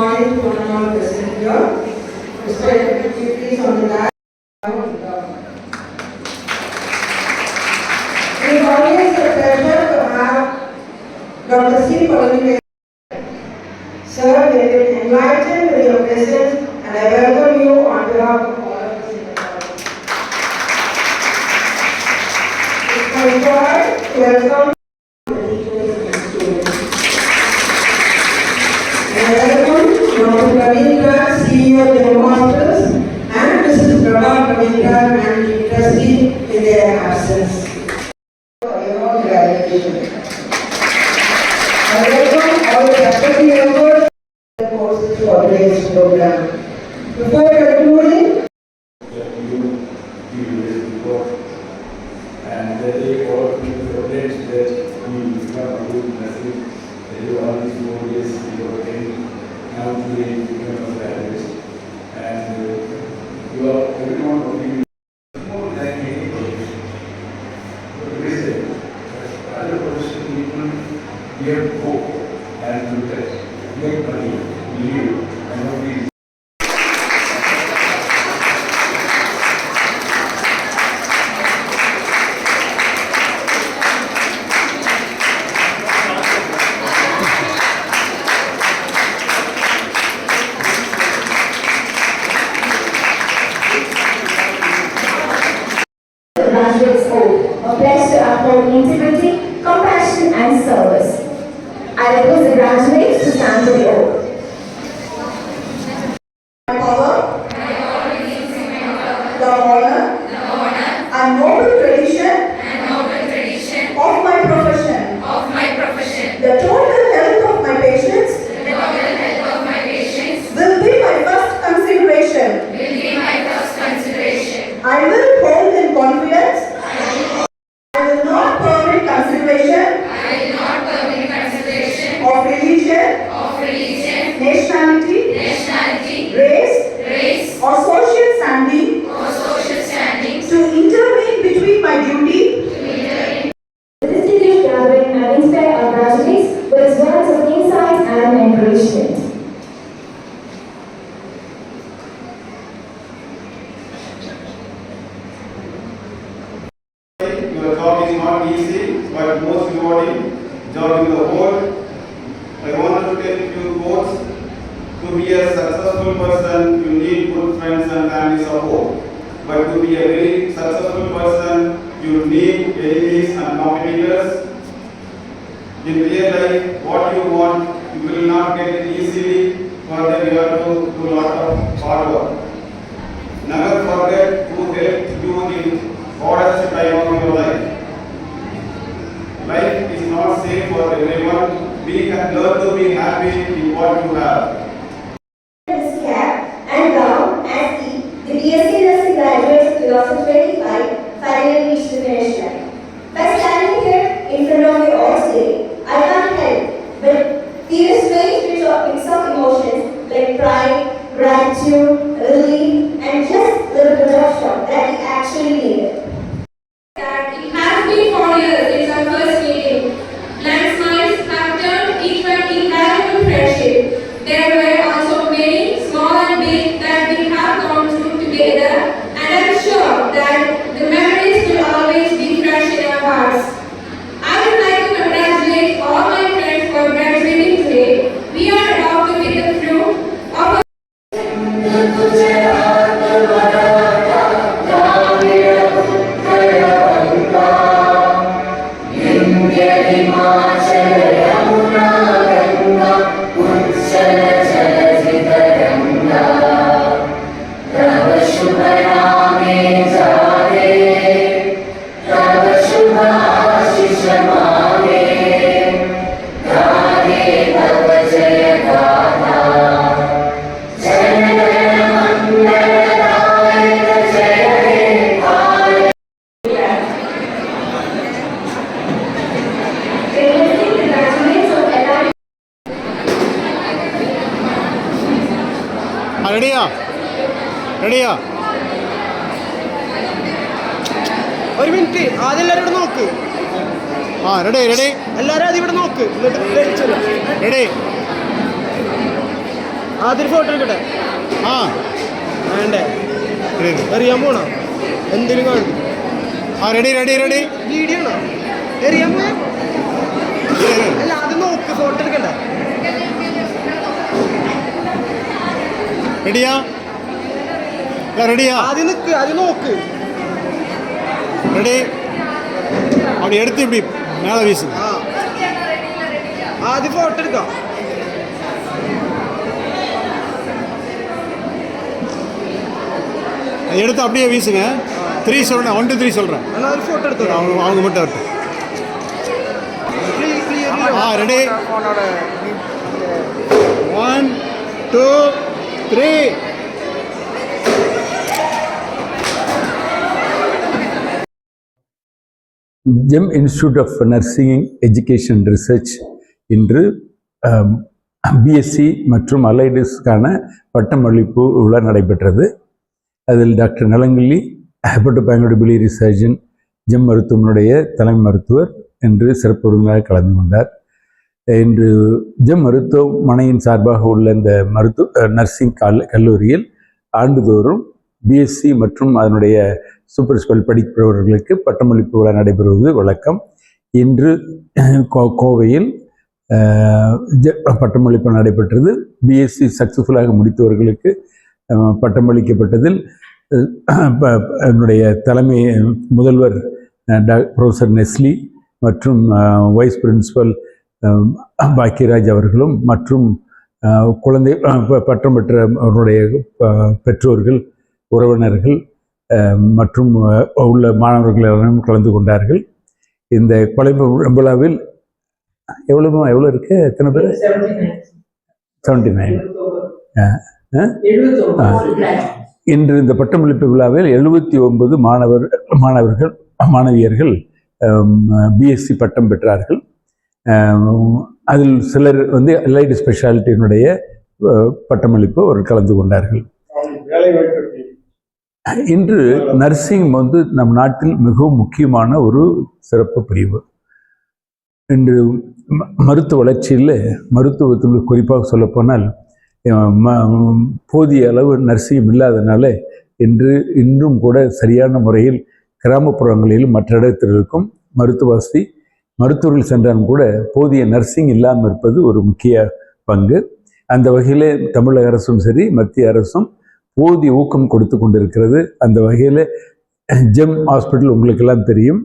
morning. Mr. Please on the. It is always a pleasure to have Dr. C. Palanivelu. Sir, we have been enlightened with your presence and I welcome you on behalf of all of us in the. It's my joy to welcome Faculty member courses to organize program. Before concluding, integrity, compassion and service. I request the graduates to stand for the oath. Your job is not easy, but most rewarding job in the world. I wanted to tell few quotes. To be a successful person, you need good friends and family support. But to be a very successful person, you need enemies and competitors. In real life, what you want, you will not get it easily. For that, you have to do a lot of hard work. Never forget who helped you in God has a time of your life. Life is not safe for everyone. We have learned to be happy in what you have. റെഡിയാ ഒരു minute ആദ്യം എല്ലാവരും നോക്ക്. ആ ready ready എല്ലാവരും ആദ്യം ഇവിടെ നോക്ക്. റെഡി ആദ്യം ഫോട്ടോ എടുക്കട്ടെ? ആ. വേണ്ടേ? എറിയാൻ പോണോ? എന്തെങ്കിലും കാണും? ആ റെഡി റെഡി റെഡി വീഡിയോ ആണോ? എറിയാൻ പോയാ? അല്ല അത് നോക്ക് ഫോട്ടോ എടുക്കണ്ട. റെഡിയാ റെഡിയാ ആദ്യം നിക്ക് ആദ്യം നോക്ക് ரெடி அப்படி எடுத்து இப்படி மேலே வீசு ആ ആദ്യം ഫോട്ടോ എടുക്കാം அதை எடுத்து அப்படியே வீசுங்க த்ரீ சொல்கிறேன் ஒன் டூ த்ரீ சொல்கிறேன் എന്നാ ഒരു ഫോട്ടോ എടുത്തോ அவங்க அவங்க மட்டும் வரட்டும் clear ah ready one two three Gem institute of nursing education research இன்று பிஎஸ்சி மற்றும் அலைடிஸ்க்கான பட்டமளிப்பு விழா நடைபெற்றது. அதில் doctor Nalankilli hepato pancreato biliary surgeon Gem மருத்துவமனுடைய தலைமை மருத்துவர் என்று சிறப்பு விருந்தினராக கலந்து கொண்டார். இன்று ஜெம் மருத்துவமனையின் சார்பாக உள்ள இந்த மருத்துவ நர்சிங் கல் கல்லூரியில் ஆண்டுதோறும் பிஎஸ்சி மற்றும் அதனுடைய சூப்பர் ஸ்கூல் படிப்பவர்களுக்கு பட்டமளிப்பு விழா நடைபெறுவது வழக்கம். இன்று கோ கோவையில் பட்டமளிப்பு நடைபெற்றது. பிஎஸ்சி சக்ஸஸ்ஃபுல்லாக முடித்தவர்களுக்கு பட்டமளிக்கப்பட்டதில் ப- என்னுடைய தலைமை முதல்வர் ப்ரொஃபஸர் நெஸ்லி மற்றும் வைஸ் பிரின்சிபல் பாக்கியராஜ் அவர்களும் மற்றும் குழந்தை ப- பட்டம் பெற்ற அவருடைய பெற்றோர்கள் உறவினர்கள் மற்றும் உள்ள மாணவர்கள் எல்லாரும் கலந்து கொண்டார்கள். இந்த கொலை விழாவில் எவ்வளோ எவ்வளோ இருக்கு? எத்தனை பேர்? செவன்டி நைன் இன்று இந்த பட்டமளிப்பு விழாவில் எழுபத்தி ஒன்பது மாணவர் மாணவர்கள் மாணவியர்கள் பிஎஸ்சி பட்டம் பெற்றார்கள். அதில் சிலர் வந்து எல்ஐடி ஸ்பெஷாலிட்டியினுடைய பட்டமளிப்பு அவர் கலந்து கொண்டார்கள். இன்று நர்சிங் வந்து நம் நாட்டில் மிகவும் முக்கியமான ஒரு சிறப்பு பிரிவு. இன்று ம- மருத்துவ வளர்ச்சியில் மருத்துவத்தில் குறிப்பாக சொல்லப்போனால் ம- போதிய அளவு நர்சிங் இல்லாதனால இன்று இன்றும் கூட சரியான முறையில் கிராமப்புறங்களில் மற்ற இடத்தில் இருக்கும் மருத்துவ வசதி மருத்துவர்கள் சென்றாலும் கூட போதிய நர்சிங் இல்லாமல் இருப்பது ஒரு முக்கிய பங்கு. அந்த வகையில் தமிழக அரசும் சரி மத்திய அரசும் போதிய ஊக்கம் கொடுத்து கொண்டிருக்கிறது. அந்த வகையில் ஜெம் ஹாஸ்பிட்டல் உங்களுக்கெல்லாம் தெரியும்.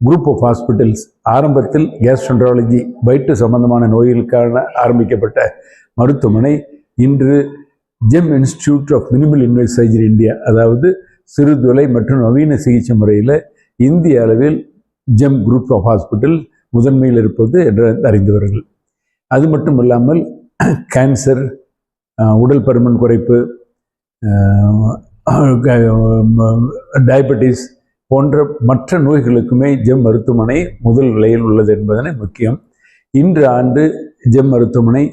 குரூப் ஆஃப் ஹாஸ்பிட்டல்ஸ் ஆரம்பத்தில் கேஸ்ட்ரன்ட்ராலஜி வயிற்று சம்பந்தமான நோய்களுக்கான ஆரம்பிக்கப்பட்ட மருத்துவமனை. இன்று Gem institute of minimal invasive surgery India அதாவது சிறுதுளை மற்றும் நவீன சிகிச்சை முறையில் இந்திய அளவில் ஜெம் குரூப் ஆஃப் ஹாஸ்பிட்டல் முதன்மையில் இருப்பது என்று அறிந்தவர்கள் அது மட்டும் இல்லாமல் கேன்சர் உடல் பருமன் குறைப்பு டயபெட்டிஸ் போன்ற மற்ற நோய்களுக்குமே ஜெம் மருத்துவமனை முதல் நிலையில் உள்ளது என்பதனை முக்கியம். இன்று ஆண்டு ஜெம் மருத்துவமனை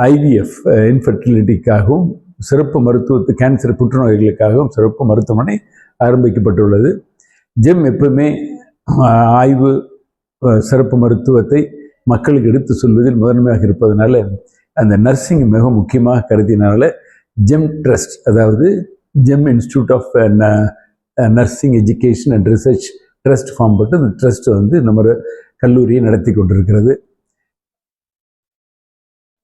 ஐவிஎஃப் இன்ஃபர்டிலிட்டிக்காகவும் சிறப்பு மருத்துவத்து கேன்சர் புற்றுநோய்களுக்காகவும் சிறப்பு மருத்துவமனை ஆரம்பிக்கப்பட்டுள்ளது. ஜெம் எப்பவுமே ஆய்வு சிறப்பு மருத்துவத்தை மக்களுக்கு எடுத்து சொல்வதில் முதன்மையாக இருப்பதனால அந்த நர்சிங் மிக முக்கியமாக கருதினால ஜெம் ட்ரஸ்ட் அதாவது Gem institute of nursing education and research trust form போட்டு அந்த ட்ரஸ்ட் வந்து நம்ம கல்லூரியை நடத்தி கொண்டிருக்கிறது.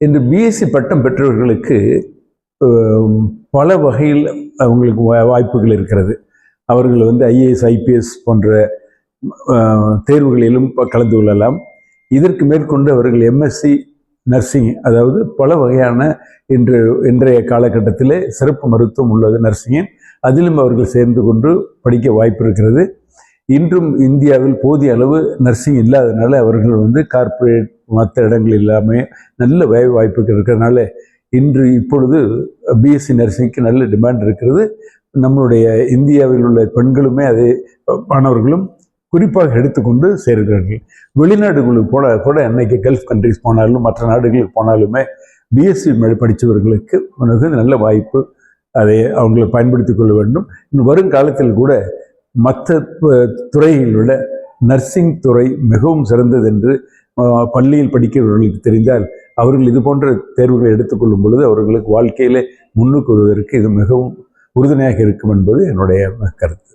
இன்று பிஎஸ்சி பட்டம் பெற்றவர்களுக்கு பல வகையில் அவங்களுக்கு வாய்ப்புகள் இருக்கிறது. அவர்கள் வந்து ஐஏஎஸ் ஐபிஎஸ் போன்ற தேர்வுகளிலும் கலந்து கொள்ளலாம். இதற்கு மேற்கொண்டு அவர்கள் எம்எஸ்சி நர்சிங் அதாவது பல வகையான இன்று இன்றைய காலகட்டத்திலே சிறப்பு மருத்துவம் உள்ளது நர்சிங்கின். அதிலும் அவர்கள் சேர்ந்து கொண்டு படிக்க வாய்ப்பு இருக்கிறது. இன்றும் இந்தியாவில் போதிய அளவு நர்சிங் இல்லாதனால அவர்கள் வந்து கார்ப்பரேட் மற்ற இடங்கள் இல்லாமல் நல்ல வேலை வாய்ப்புகள் இருக்கிறதுனால இன்று இப்பொழுது பிஎஸ்சி நர்சிங்க்கு நல்ல டிமாண்ட் இருக்கிறது. நம்மளுடைய இந்தியாவில் உள்ள பெண்களுமே அதே மாணவர்களும் குறிப்பாக எடுத்துக்கொண்டு சேர்கிறார்கள். வெளிநாடுகளுக்கு போல கூட அன்னைக்கு கல்ஃப் கண்ட்ரிஸ் போனாலும் மற்ற நாடுகளுக்கு போனாலுமே பிஎஸ்சி படித்தவர்களுக்கு உனக்கு நல்ல வாய்ப்பு அதை அவங்களை பயன்படுத்தி கொள்ள வேண்டும். இன்னும் வருங்காலத்தில் கூட மற்ற துறைகளை விட நர்சிங் துறை மிகவும் சிறந்தது என்று பள்ளியில் படிக்கிறவர்களுக்கு தெரிந்தால் அவர்கள் இது போன்ற தேர்வுகளை எடுத்துக்கொள்ளும் பொழுது அவர்களுக்கு வாழ்க்கையிலே முன்னுக்கு வருவதற்கு இது மிகவும் உறுதுணையாக இருக்கும் என்பது என்னுடைய கருத்து.